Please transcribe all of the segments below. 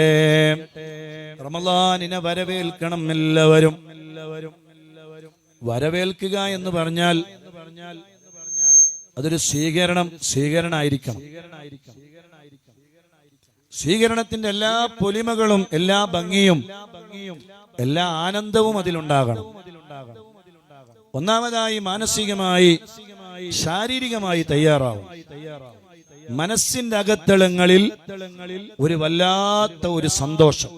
ചെയ്യട്ടെ റമലാനിനെ വരവേൽക്കണം എല്ലാവരും. വരവേൽക്കുക എന്ന് പറഞ്ഞാൽ അതൊരു സ്വീകരണം സ്വീകരണമായിരിക്കണം. സ്വീകരണത്തിന്റെ എല്ലാ പൊലിമകളും എല്ലാ ഭംഗിയും എല്ലാ ആനന്ദവും അതിലുണ്ടാകണം. ഒന്നാമതായി മാനസികമായി ശാരീരികമായി തയ്യാറാവും. മനസ്സിന്റെ അകത്തളങ്ങളിൽ ഒരു വല്ലാത്ത ഒരു സന്തോഷം.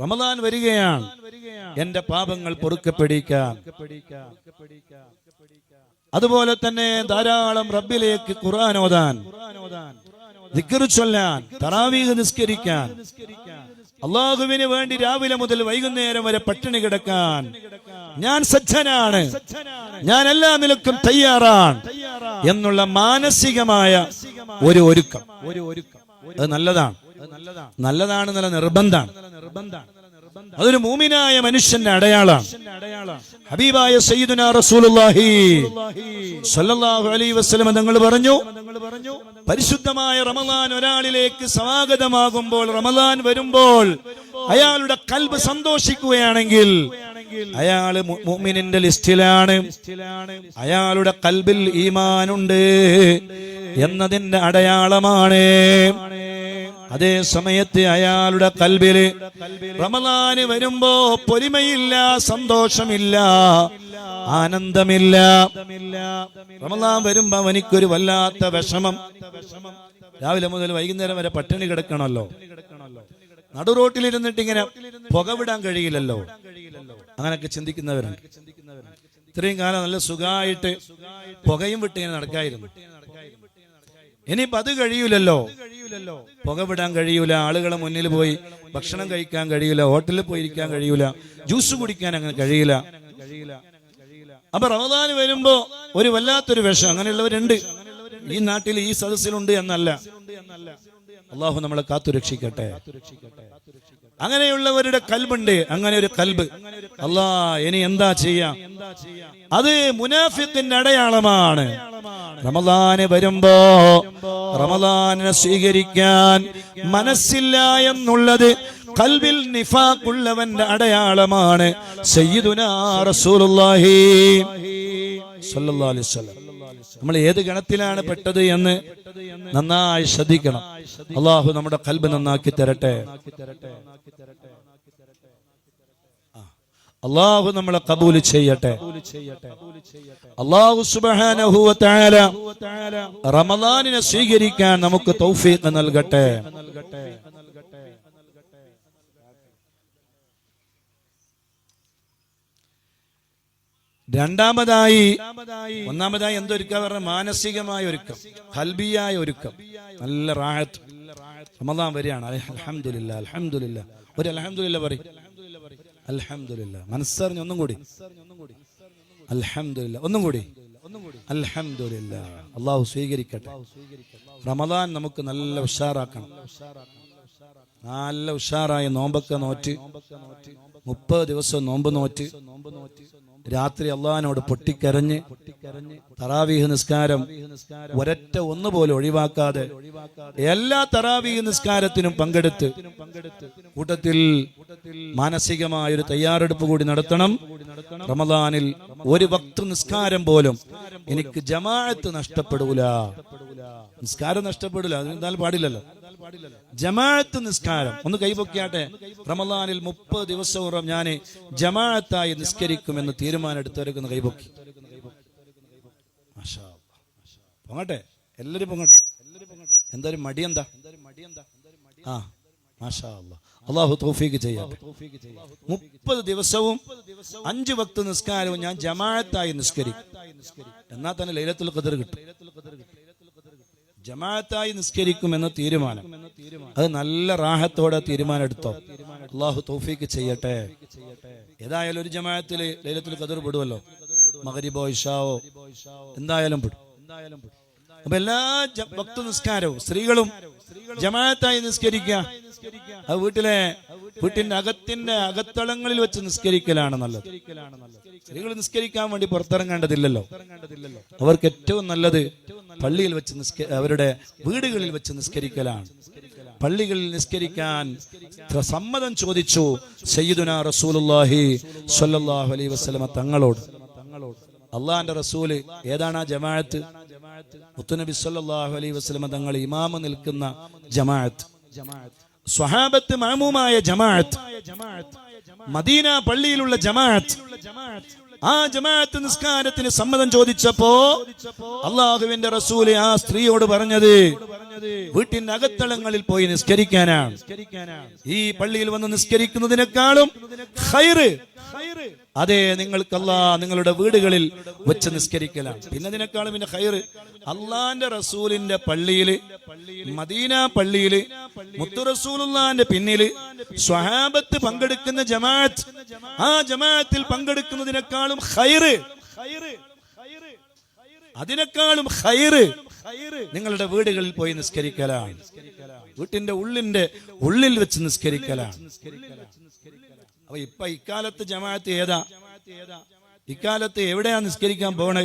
റമദാൻ വരികയാണ്. എന്റെ പാപങ്ങൾ പൊറുക്കപ്പെടിക്കാൻ. അതുപോലെ തന്നെ ധാരാളം റബ്ബിലേക്ക് ഖുർആൻ ഓതാൻ. ചൊല്ലാൻ. തറാവീഹ് നിസ്കരിക്കാൻ. അള്ളാഹുവിന് വേണ്ടി രാവിലെ മുതൽ വൈകുന്നേരം വരെ പട്ടിണി കിടക്കാൻ. ഞാൻ സജ്ജനാണ്. ഞാൻ എല്ലാ നിലക്കും തയ്യാറാണ് എന്നുള്ള മാനസികമായ ഒരു ഒരുക്കം. ഒരു ഒരുക്കം അത് നല്ലതാണ്. നല്ലതാണ് നല്ല നിർബന്ധമാണ്. അതൊരു മൂമിനായ മനുഷ്യന്റെ അടയാളാണ് ഹബീബായ സയ്യിദുന റസൂലുള്ളാഹി സ്വല്ലല്ലാഹു അലൈഹി വസല്ലം തങ്ങൾ പറഞ്ഞു പരിശുദ്ധമായ റമദാൻ ഒരാളിലേക്ക് സമാഗതമാകുമ്പോൾ റമദാൻ വരുമ്പോൾ അയാളുടെ കൽബ് സന്തോഷിക്കുകയാണെങ്കിൽ അയാൾ മു- മുഅ്മിനിന്റെ ലിസ്റ്റിലാണ്. അയാളുടെ കൽബിൽ ഈമാനുണ്ട് എന്നതിന്റെ അടയാളമാണ്. അതേ സമയത്ത് അയാളുടെ കൽബിൽ റമദാന് വരുമ്പോ പൊലിമയില്ല സന്തോഷമില്ല ആനന്ദമില്ല. റമദാൻ വരുമ്പോ അവനിക്കൊരു വല്ലാത്ത വിഷമം. രാവിലെ മുതൽ വൈകുന്നേരം വരെ പട്ടിണി കിടക്കണമല്ലോ. നടുറോട്ടിലിരുന്നിട്ട് ഇങ്ങനെ പുക വിടാൻ കഴിയില്ലല്ലോ. അങ്ങനെയൊക്കെ ചിന്തിക്കുന്നവരുണ്ട്. ഇത്രയും കാലം നല്ല സുഖമായിട്ട് പുകയും വിട്ട് ഇങ്ങനെ നടക്കായിരുന്നു. ഇനിയിപ്പോ അത് കഴിയൂലല്ലോ. പുക വിടാൻ കഴിയൂല ആളുകളെ മുന്നിൽ പോയി ഭക്ഷണം കഴിക്കാൻ കഴിയൂല ഹോട്ടലിൽ പോയി ഇരിക്കാൻ കഴിയൂല ജ്യൂസ് കുടിക്കാൻ അങ്ങനെ കഴിയില്ല അപ്പൊ റമദാൻ വരുമ്പോ ഒരു വല്ലാത്തൊരു വിഷം അങ്ങനെയുള്ളവരുണ്ട്. ഈ നാട്ടിൽ ഈ സദസ്സിലുണ്ട് എന്നല്ല. അള്ളാഹു നമ്മളെ കാത്തു രക്ഷിക്കട്ടെ അങ്ങനെയുള്ളവരുടെ കൽബുണ്ട് അങ്ങനെ ഒരു കൽബ്. അല്ലാ ഇനി എന്താ ചെയ്യാം? അത് മുനാഫിത്തിന്റെ അടയാളമാണ്. റമദാന് വരുമ്പോ റമദാനെ സ്വീകരിക്കാൻ മനസ്സില്ല എന്നുള്ളത് കൽബിൽ നിഫാഖുള്ളവന്റെ അടയാളമാണ്. സയ്യിദുനാ റസൂലുള്ളാഹി സ്വല്ലല്ലാഹി അലൈഹി വസല്ലം. നമ്മൾ ഏത് ഗണത്തിലാണ് പെട്ടത് എന്ന് നന്നായി ശ്രദ്ധിക്കണം. അള്ളാഹു നമ്മുടെ കൽബ് നന്നാക്കി തരട്ടെ. അള്ളാഹു നമ്മളെ കബൂൽ ചെയ്യട്ടെ. അള്ളാഹു റമദാനിനെ സ്വീകരിക്കാൻ നമുക്ക് തൗഫീഖ് നൽകട്ടെ. രണ്ടാമതായി ഒന്നാമതായി എന്തൊരുക്ക? പറഞ്ഞ മാനസികമായ ഒരുക്കം ഹൽബിയായ ഒരുക്കം. നല്ല റാഹത്ത്. റമദാൻ വരികയാണ് അലഹമില്ല അലഹമില്ല ഒരു അലഹമില്ല പറയും. അലഹമില്ല മനസ്സറിഞ്ഞ് ഒന്നും കൂടി. അലഹമില്ല ഒന്നും കൂടി. അലഹമില്ല അള്ളാഹു സ്വീകരിക്കട്ടെ. റമദാൻ നമുക്ക് നല്ല ഉഷാറാക്കണം. നല്ല ഉഷാറായ നോമ്പൊക്കെ നോറ്റ്. മുപ്പത് ദിവസം നോമ്പ് നോറ്റ്. രാത്രി അള്ളഹാനോട് പൊട്ടിക്കരഞ്ഞ് തറാവീഹ് നിസ്കാരം ഒരൊറ്റ ഒന്നുപോലെ ഒഴിവാക്കാതെ എല്ലാ തറാവീഹ് നിസ്കാരത്തിനും പങ്കെടുത്ത് കൂട്ടത്തിൽ മാനസികമായ ഒരു തയ്യാറെടുപ്പ് കൂടി നടത്തണം. റമദാനിൽ ഒരു വക്ത നിസ്കാരം പോലും എനിക്ക് ജമാഅത്ത് നഷ്ടപ്പെടൂല. നിസ്കാരം നഷ്ടപ്പെടില്ല അതിനെന്തായാലും പാടില്ലല്ലോ. ജമാഅത്ത് നിസ്കാരം. ഒന്ന് കൈപൊക്കിയാട്ടെ റമദാനിൽ മുപ്പത് ദിവസവും ഞാൻ ജമാഅത്തായി നിസ്കരിക്കുമെന്ന് തീരുമാനം എടുത്തവരൊക്കെ കൈപൊക്കി. പൊങ്ങട്ടെ. എല്ലാരും പൊങ്ങട്ടെ. എന്തായാലും മടി എന്താ ആ മാഷാ അള്ളാഹ് അള്ളാഹു തോഫീക്ക് ചെയ്യാം മുപ്പത് ദിവസവും അഞ്ച് ഭക്ത നിസ്കാരവും ഞാൻ ജമാഅത്തായി നിസ്കരിക്കും. എന്നാൽ തന്നെ ലൈലത്തുൽ ഖദർ കിട്ടും. ജമാഅത്തായി നിസ്കരിക്കുമെന്ന തീരുമാനം. അത് നല്ല റാഹത്തോടെ തീരുമാനം എടുത്തോ അള്ളാഹു തൗഫീക്ക് ചെയ്യട്ടെ. ഏതായാലും ഒരു ജമാഅത്തിൽ ലൈലത്തിൽ കതിർ പെടുമല്ലോ മകരിബോ ഇഷാവോ എന്തായാലും പെടും. അപ്പൊ എല്ലാ ഭക്ത നിസ്കാരവും സ്ത്രീകളും ജമാഅത്തായി നിസ്കരിക്കുക അത് വീട്ടിലെ വീട്ടിന്റെ അകത്തിന്റെ അകത്തളങ്ങളിൽ വെച്ച് നിസ്കരിക്കലാണ് നല്ലത്. സ്ത്രീകൾ നിസ്കരിക്കാൻ വേണ്ടി പുറത്തിറങ്ങേണ്ടതില്ലല്ലോ. അവർക്ക് ഏറ്റവും നല്ലത് പള്ളിയിൽ വെച്ച് നിസ്ക അവരുടെ വീടുകളിൽ വെച്ച് നിസ്കരിക്കലാണ്. പള്ളികളിൽ നിസ്കരിക്കാൻ സമ്മതം ചോദിച്ചു സയ്യിദുന റസൂലുല്ലാഹി സല്ലല്ലാഹു അലൈഹി വസല്ലമ തങ്ങളോട്. അള്ളാഹിന്റെ റസൂൽ ഏതാണ് ആ ജമാഅത്ത്? മുത്തുനബി സല്ലല്ലാഹു അലൈഹി വസല്ലമ തങ്ങൾ ഇമാമ നിൽക്കുന്ന ജമാഅത്ത്. സ്വഹാബത്ത് മഅമൂമായ ജമാഅത്ത്. മദീന പള്ളിയിലുള്ള ജമാഅത്ത്. ആ ജമാഅത്ത് നിസ്കാരത്തിന് സമ്മതം ചോദിച്ചപ്പോ അള്ളാഹുവിന്റെ റസൂൽ ആ സ്ത്രീയോട് പറഞ്ഞത് വീട്ടിന്റെ അകത്തളങ്ങളിൽ പോയി നിസ്കരിക്കാനാണ്. ഈ പള്ളിയിൽ വന്ന് നിസ്കരിക്കുന്നതിനേക്കാളും അതെ നിങ്ങൾക്കല്ല നിങ്ങളുടെ വീടുകളിൽ വെച്ച് നിസ്കരിക്കലാണ്. പിന്നെ അതിനേക്കാളും പിന്നെ ഹൈറ് അള്ളാന്റെ റസൂലിന്റെ പള്ളിയിൽ മദീന പള്ളിയിൽ മുത്തു റസൂലുള്ളാന്റെ പിന്നിൽ സ്വഹാബത്ത് പങ്കെടുക്കുന്ന ജമാഅത്ത് ആ ജമാഅത്തിൽ പങ്കെടുക്കുന്നതിനേക്കാളും ഹൈറ് അതിനേക്കാളും ഹൈറ് നിങ്ങളുടെ വീടുകളിൽ പോയി നിസ്കരിക്കലാണ്. വീട്ടിന്റെ ഉള്ളിന്റെ ഉള്ളിൽ വെച്ച് നിസ്കരിക്കലാണ്. അപ്പൊ ഇപ്പൊ ഇക്കാലത്ത് ജമാഅത്ത് ഏതാ? ഇക്കാലത്ത് എവിടെയാ നിസ്കരിക്കാൻ പോണേ?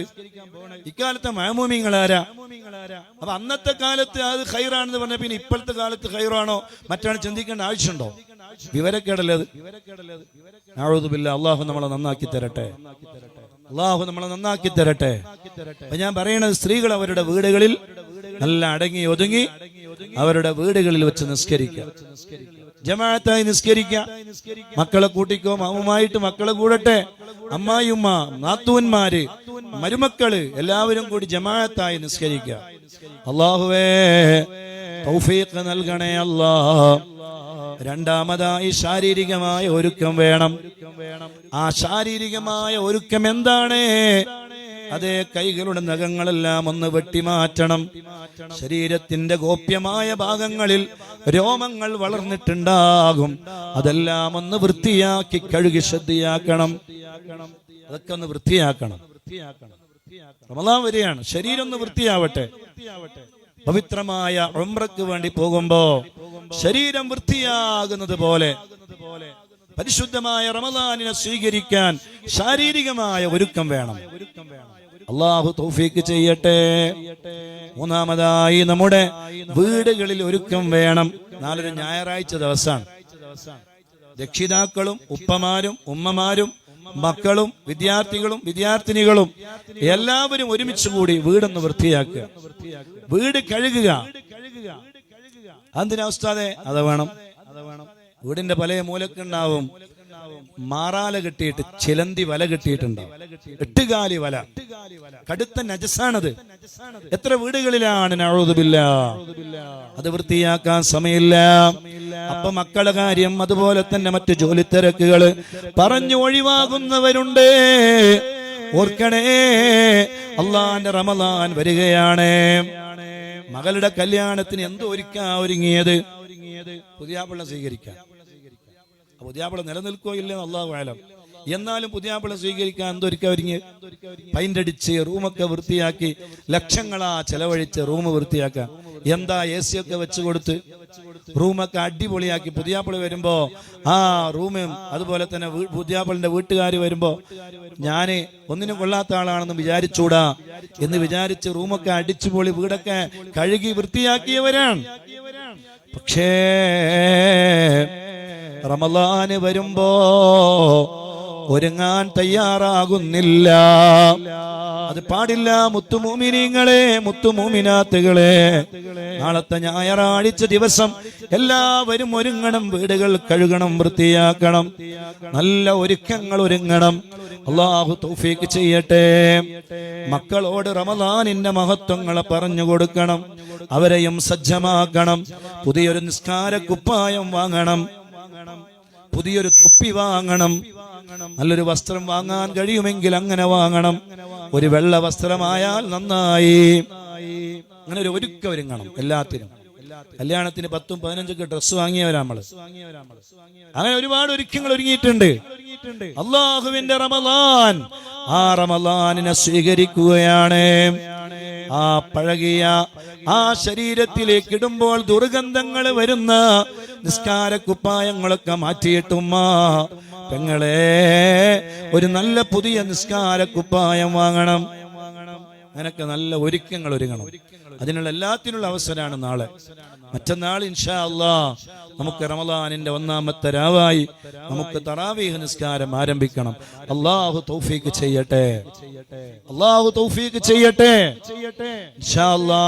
ഇക്കാലത്തെ മാമൂമിങ്ങളാരാ അപ്പൊ അന്നത്തെ കാലത്ത് അത് ഹൈറാണെന്ന് പറഞ്ഞ പിന്നെ ഇപ്പോഴത്തെ കാലത്ത് ഹൈറാണോ മറ്റാണ് ചിന്തിക്കേണ്ട ആവശ്യമുണ്ടോ? വിവരക്കേടല്ലേ അത്? ആഴുതുമില്ല അള്ളാഹു നമ്മളെ നന്നാക്കി തരട്ടെ. അള്ളാഹു നമ്മളെ നന്നാക്കി തരട്ടെ. അപ്പൊ ഞാൻ പറയണത് സ്ത്രീകൾ അവരുടെ വീടുകളിൽ നല്ല അടങ്ങി ഒതുങ്ങി അവരുടെ വീടുകളിൽ വെച്ച് നിസ്കരിക്കുക. ജമാഅത്തായി നിസ്കരിക്കുക. മക്കളെ കൂട്ടിക്കോ മാമുമായിട്ട് മക്കളെ കൂടട്ടെ. അമ്മായിമ്മ നാത്തൂന്മാര് മരുമക്കൾ എല്ലാവരും കൂടി ജമാഅത്തായി നിസ്കരിക്കുക. അള്ളാഹുവേ തൗഫീഖ് നൽകണേ അല്ലാ രണ്ടാമതായി ശാരീരികമായ ഒരുക്കം വേണം. ആ ശാരീരികമായ ഒരുക്കം എന്താണ്? അതേ കൈകളുടെ നഖങ്ങളെല്ലാം ഒന്ന് വെട്ടിമാറ്റണം. ശരീരത്തിന്റെ ഗോപ്യമായ ഭാഗങ്ങളിൽ രോമങ്ങൾ വളർന്നിട്ടുണ്ടാകും. അതെല്ലാം ഒന്ന് വൃത്തിയാക്കി കഴുകി ശ്രദ്ധയാക്കണം അതൊക്കെ ഒന്ന് വൃത്തിയാക്കണം. റമദാൻ വരികയാണ് ശരീരം ഒന്ന് വൃത്തിയാവട്ടെ. പവിത്രമായ ഉംറക്ക് വേണ്ടി പോകുമ്പോ ശരീരം വൃത്തിയാകുന്നത് പോലെ പരിശുദ്ധമായ റമദാനിനെ സ്വീകരിക്കാൻ ശാരീരികമായ ഒരുക്കം വേണം. അള്ളാഹു തൗഫീക്ക് ചെയ്യട്ടെ. മൂന്നാമതായി നമ്മുടെ വീടുകളിൽ ഒരുക്കം വേണം. നാളൊരു ഞായറാഴ്ച ദിവസമാണ്. രക്ഷിതാക്കളും ഉപ്പമാരും ഉമ്മമാരും മക്കളും വിദ്യാർത്ഥികളും വിദ്യാർത്ഥിനികളും എല്ലാവരും ഒരുമിച്ച് കൂടി വീടൊന്ന് വൃത്തിയാക്കുക. വീട് കഴുകുക. എന്തിനാ ഉസ്താദെ? അത് വേണം. വീടിന്റെ പല മൂലക്കുണ്ടാവും. മാറാല കെട്ടിയിട്ട് ചിലന്തി വല കെട്ടിയിട്ടുണ്ടാവും. എട്ടുകാലി വല. കടുത്ത നജസാണത്. എത്ര വീടുകളിലാണ്? അത് വൃത്തിയാക്കാൻ സമയമില്ല. അപ്പൊ മക്കളെ കാര്യം അതുപോലെ തന്നെ മറ്റു ജോലി തിരക്കുകൾ പറഞ്ഞു ഒഴിവാകുന്നവരുണ്ട്. ഓർക്കണേ അള്ളാന്റെ റമദാൻ വരികയാണ്. മകളുടെ കല്യാണത്തിന് എന്തോ ഒരുക്കാ ഒരുങ്ങിയത്? പുതിയാപ്പിള്ള സ്വീകരിക്കാൻ പുതിയാപ്പിള നിലനിൽക്കോ ഇല്ലെന്ന് അള്ളാഹു ആലം. എന്നാലും പുതിയാപ്പിള സ്വീകരിക്കാൻ എന്തൊരുക്ക ഒരുങ്ങി പൈന്റടിച്ച് റൂമൊക്കെ വൃത്തിയാക്കി ലക്ഷങ്ങളാ ചെലവഴിച്ച് റൂം വൃത്തിയാക്കാം. എന്താ എ സി ഒക്കെ വെച്ച് കൊടുത്ത്? റൂമൊക്കെ അടിപൊളിയാക്കി. പുതിയാപ്പിൾ വരുമ്പോ ആ റൂമും അതുപോലെ തന്നെ പുതിയാപ്പിളിന്റെ വീട്ടുകാർ വരുമ്പോ ഞാൻ ഒന്നിനും കൊള്ളാത്ത ആളാണെന്ന് വിചാരിച്ചൂടാ എന്ന് വിചാരിച്ച് റൂമൊക്കെ അടിച്ചുപൊളി വീടൊക്കെ കഴുകി വൃത്തിയാക്കിയവരാണ്. പക്ഷേ റമലാന് വരുമ്പോ ഒരുങ്ങാൻ തയ്യാറാകുന്നില്ല. അത് പാടില്ല മുത്തുമൂമിനിങ്ങളെ മുത്തുമൂമിനാത്തുകളെ. നാളത്തെ ഞായറാഴ്ച ദിവസം എല്ലാവരും ഒരുങ്ങണം വീടുകൾ കഴുകണം വൃത്തിയാക്കണം. നല്ല ഒരുക്കങ്ങൾ ഒരുങ്ങണം. അള്ളാഹു തൗഫീക്ക് ചെയ്യട്ടെ. മക്കളോട് റമദാനിന്റെ മഹത്വങ്ങളെ പറഞ്ഞു കൊടുക്കണം. അവരെയും സജ്ജമാക്കണം. പുതിയൊരു നിസ്കാര കുപ്പായം വാങ്ങണം. പുതിയൊരു തൊപ്പി വാങ്ങണം. നല്ലൊരു വസ്ത്രം വാങ്ങാൻ കഴിയുമെങ്കിൽ അങ്ങനെ വാങ്ങണം. ഒരു വെള്ള വസ്ത്രമായാൽ നന്നായി. അങ്ങനെ ഒരു ഒരുക്കം ഒരുങ്ങണം എല്ലാത്തിനും. കല്യാണത്തിന് പത്തും പതിനഞ്ചൊക്കെ ഡ്രസ് വാങ്ങിയവരാ നമ്മൾ. അങ്ങനെ ഒരുപാട് ഒരുക്കങ്ങൾ ഒരുങ്ങിയിട്ടുണ്ട്. അള്ളാഹുവിന്റെ റമലാൻ ആ റമലാനിനെ സ്വീകരിക്കുകയാണ്. ആ പഴകിയ ആ ശരീരത്തിലേക്ക് ഇടുമ്പോൾ ദുർഗന്ധങ്ങൾ വരുന്ന നിസ്കാര കുപ്പായങ്ങളൊക്കെ മാറ്റിയിട്ടുമ്മ. പെങ്ങളെ ഒരു നല്ല പുതിയ നിസ്കാര കുപ്പായം വാങ്ങണം. നിനക്ക് നല്ല ഒരുക്കങ്ങൾ ഒരുങ്ങണം. അതിനുള്ള എല്ലാത്തിനുള്ള അവസരമാണ് നാളെ. മറ്റന്നാൾ ഇൻഷാ അല്ലാ നമുക്ക് റമദാനിന്റെ ഒന്നാമത്തെ രാവായി നമുക്ക് തറാവീഹ് നിസ്കാരം ആരംഭിക്കണം. അള്ളാഹു തൗഫീക്ക് ചെയ്യട്ടെ. അള്ളാഹു തൗഫീക്ക് ചെയ്യട്ടെ. ഇൻഷാ അല്ലാ